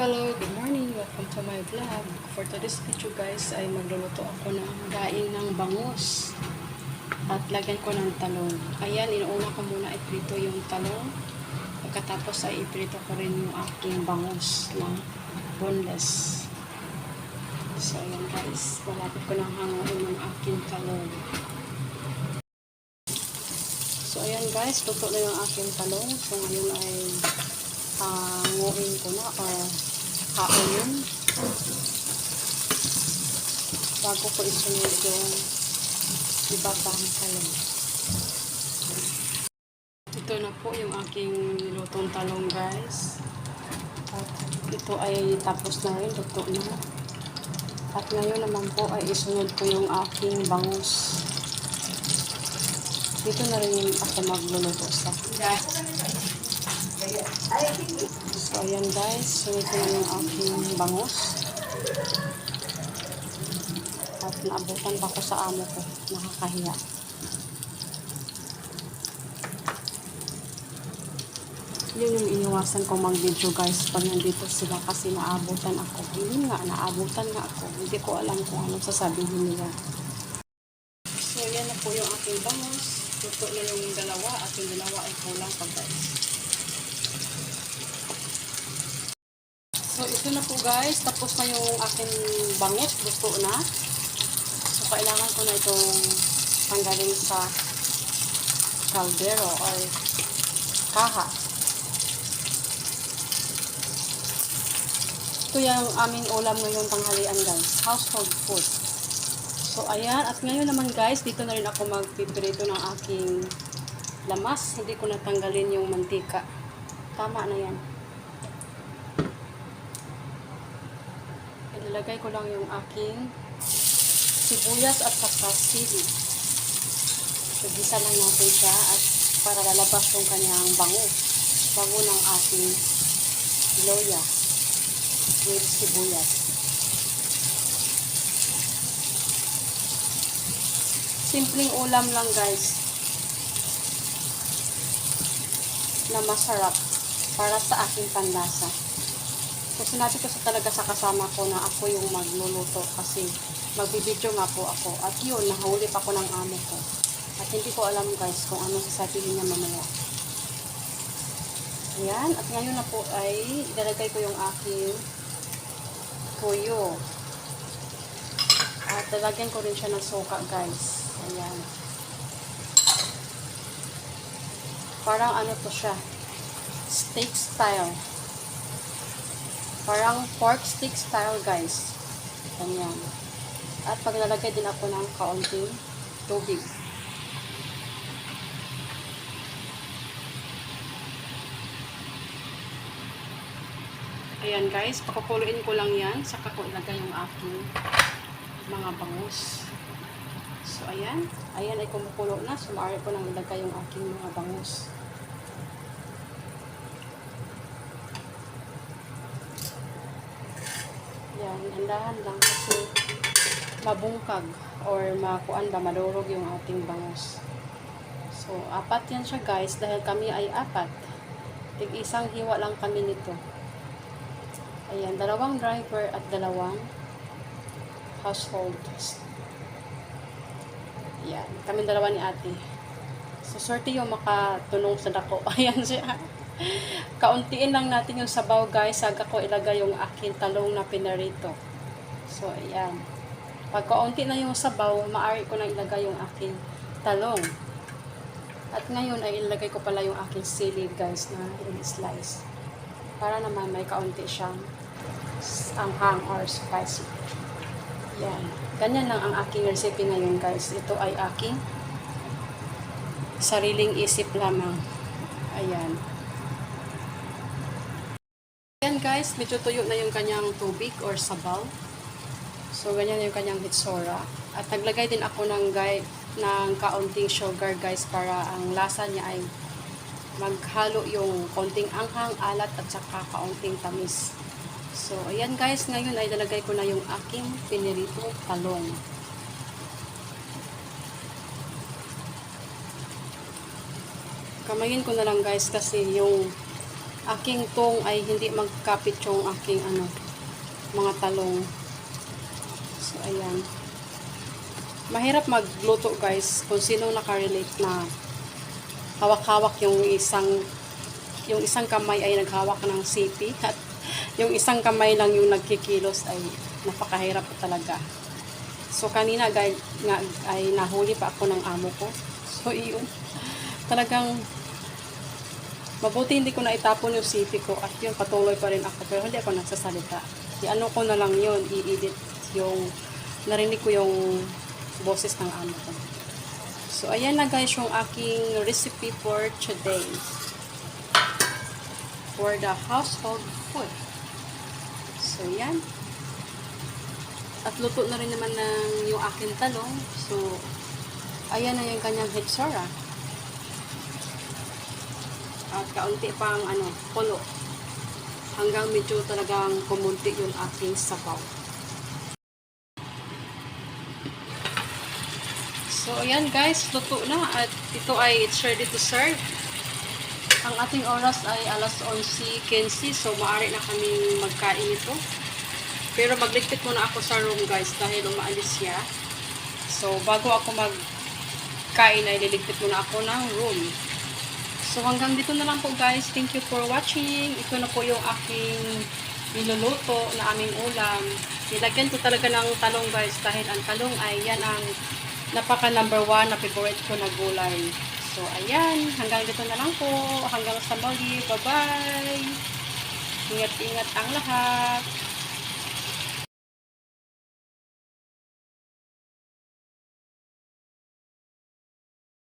Hello, good morning. Welcome to my vlog. For today's video guys ay magluluto ako ng daing ng bangus. At lagyan ko ng talong. Ayan, inuuna ko muna iprito yung talong. Pagkatapos ay iprito ko rin yung aking bangus na boneless. So ayan guys, malapit ko nang hanguin yung aking talong. So ayan guys, luto na yung aking talong. So ngayon ay hanguin ko na or kaunin bago ko isunod yung iba pang talong. Ito na po yung aking nilutong talong guys. At ito ay tapos na rin, luto na. At ngayon naman po ay isunod ko yung aking bangus. Dito na rin ako magluluto sa So, ayan guys. Sunod ko na yung aking bangus. At naabutan pa ko sa amo ko. Nakakahiya. Yun yung iniwasan ko mag-video guys pag nandito sila kasi naabutan ako. Hindi nga, naabutan nga ako. Hindi ko alam kung anong sasabihin nila. So, yan na po yung aking bangus. Luto na yung dalawa at yung dalawa ay kulang pa guys. So, ito na po guys. Tapos na yung aking bangus. Luto na. So, kailangan ko na itong tanggalin sa caldero or kaha. Ito yung aming ulam ngayong tanghalian guys. Household food. So, ayan. At ngayon naman guys, dito na rin ako magpipirito ng aking lamas. Hindi ko natanggalin yung mantika. Tama na yan. Ilalagay ko lang yung aking sibuyas at saka sili. So, gisa lang natin siya at para lalabas yung kanyang bango. Bango ng ating loya with sibuyas. Simpleng ulam lang guys na masarap para sa aking panlasa. So, sinabi ko sa talaga sa kasama ko na ako yung magluluto kasi magbibideo nga po ako. At yun, nahuli pa ko ng amo ko. At hindi ko alam guys kung ano sasabihin niya mamaya. Ayan. At ngayon na po ay ilalagay ko yung aking tuyo. At lalagyan ko rin siya ng suka guys. Ayan. Parang ano to siya. Steak style. Parang pork stick style, guys. Ganyan. At pag nalagay din ako ng kaunting tubig. Ayan guys, pakukuluin ko lang yan. Saka ko ilagay yung aking mga bangus. So ayan. Ayan ay kumukulo na. Sumari ko nang ilagay yung aking mga bangus. Yan, andahan lang kasi mabungkag or makuan ba, madurog yung ating bangus. So, apat yan siya guys dahil kami ay apat. Tig isang hiwa lang kami nito. Ayan, dalawang driver at dalawang household. Yan, kami dalawa ni ate. So, swerte yung makatulong sa dako. Ayan siya. Kauntiin lang natin yung sabaw guys. Saga ko ilagay yung aking talong na pinarito. So, ayan. Pag kaunti na yung sabaw, maaari ko na ilagay yung aking talong. At ngayon ay ilagay ko pala yung aking sili guys na in-slice. Para naman may kaunti siyang anghang or spicy. Yan. Ganyan lang ang aking recipe ngayon guys. Ito ay aking sariling isip lamang. Ayan. Guys, medyo tuyo na yung kanyang tubig or sabaw. So, ganyan yung kanyang hitsura. At naglagay din ako ng, guy, ng kaunting sugar guys para ang lasa niya ay maghalo yung konting anghang, alat at saka kaunting tamis. So, ayan guys, ngayon ay lalagay ko na yung aking pinirito talong. Kamayin ko na lang guys kasi yung aking tong ay hindi magkapit yung aking ano, mga talong. So, ayan. Mahirap magluto guys kung sino nakarelate na hawak-hawak yung isang yung isang kamay ay naghawak ng sipi at yung isang kamay lang yung nagkikilos ay napakahirap talaga. So kanina guys, nga, ay nahuli pa ako ng amo ko. So iyon. Talagang mabuti hindi ko na itapon yung sipi ko at yun patuloy pa rin ako pero hindi ako nagsasalita. Di ano ko na lang yun, i-edit yung narinig ko yung boses ng amo ko. So ayan na guys yung aking recipe for today for the household food. So, yan. At luto na rin naman ng yung aking talong. So, ayan na yung kanyang hitsura. At kaunti pang ano, pulo. Hanggang medyo talagang kumunti yung aking sabaw. So, ayan guys, luto na. At ito ay it's ready to serve. Ang ating oras ay alas 11.15 so maaari na kami magkain ito. Pero magligpit muna ako sa room guys dahil umaalis siya. So bago ako magkain ay liligpit muna ako ng room. So hanggang dito na lang po guys. Thank you for watching. Ito na po yung aking niluluto na aming ulam. Nilagyan ko talaga ng talong guys dahil ang talong ay yan ang napaka number one na favorite ko na gulay. So, ayan. Hanggang dito na lang po. Hanggang sa muli. Bye-bye. Ingat-ingat ang lahat.